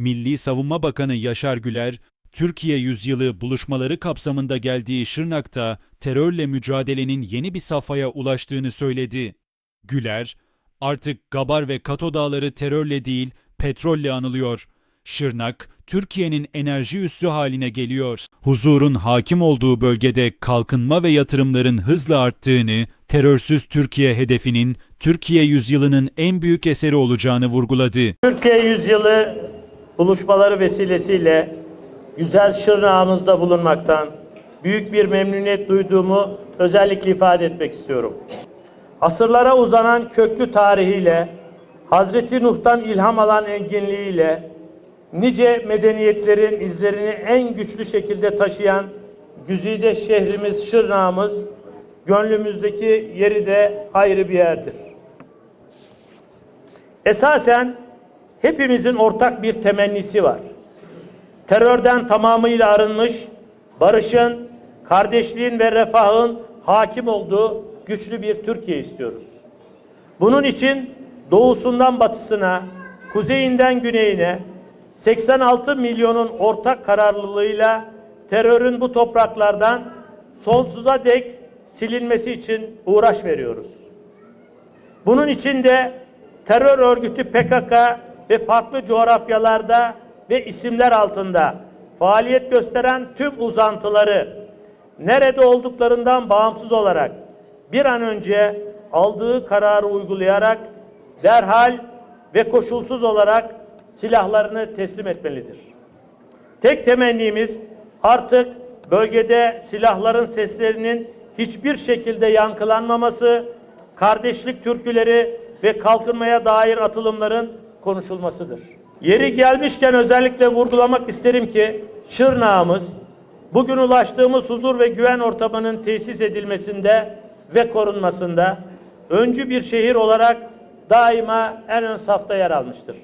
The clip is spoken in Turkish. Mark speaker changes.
Speaker 1: Milli Savunma Bakanı Yaşar Güler, Türkiye Yüzyılı buluşmaları kapsamında geldiği Şırnak'ta terörle mücadelenin yeni bir safhaya ulaştığını söyledi. Güler, artık Gabar ve Kato Dağları terörle değil, petrolle anılıyor. Şırnak, Türkiye'nin enerji üssü haline geliyor. Huzurun hakim olduğu bölgede kalkınma ve yatırımların hızla arttığını, terörsüz Türkiye hedefinin Türkiye yüzyılının en büyük eseri olacağını vurguladı.
Speaker 2: Türkiye yüzyılı buluşmaları vesilesiyle güzel Şırnağımızda bulunmaktan büyük bir memnuniyet duyduğumu özellikle ifade etmek istiyorum. Asırlara uzanan köklü tarihiyle, Hazreti Nuh'tan ilham alan enginliğiyle, nice medeniyetlerin izlerini en güçlü şekilde taşıyan güzide şehrimiz Şırnağımız, gönlümüzdeki yeri de ayrı bir yerdir. Esasen hepimizin ortak bir temennisi var. Terörden tamamıyla arınmış, barışın, kardeşliğin ve refahın hakim olduğu güçlü bir Türkiye istiyoruz. Bunun için doğusundan batısına, kuzeyinden güneyine 86 milyonun ortak kararlılığıyla terörün bu topraklardan sonsuza dek silinmesi için uğraş veriyoruz. Bunun için de terör örgütü PKK ve farklı coğrafyalarda ve isimler altında faaliyet gösteren tüm uzantıları nerede olduklarından bağımsız olarak bir an önce aldığı kararı uygulayarak derhal ve koşulsuz olarak silahlarını teslim etmelidir. Tek temennimiz artık bölgede silahların seslerinin hiçbir şekilde yankılanmaması, kardeşlik türküleri ve kalkınmaya dair atılımların konuşulmasıdır. Yeri gelmişken özellikle vurgulamak isterim ki Şırnağımız bugün ulaştığımız huzur ve güven ortamının tesis edilmesinde ve korunmasında öncü bir şehir olarak daima en ön safta yer almıştır.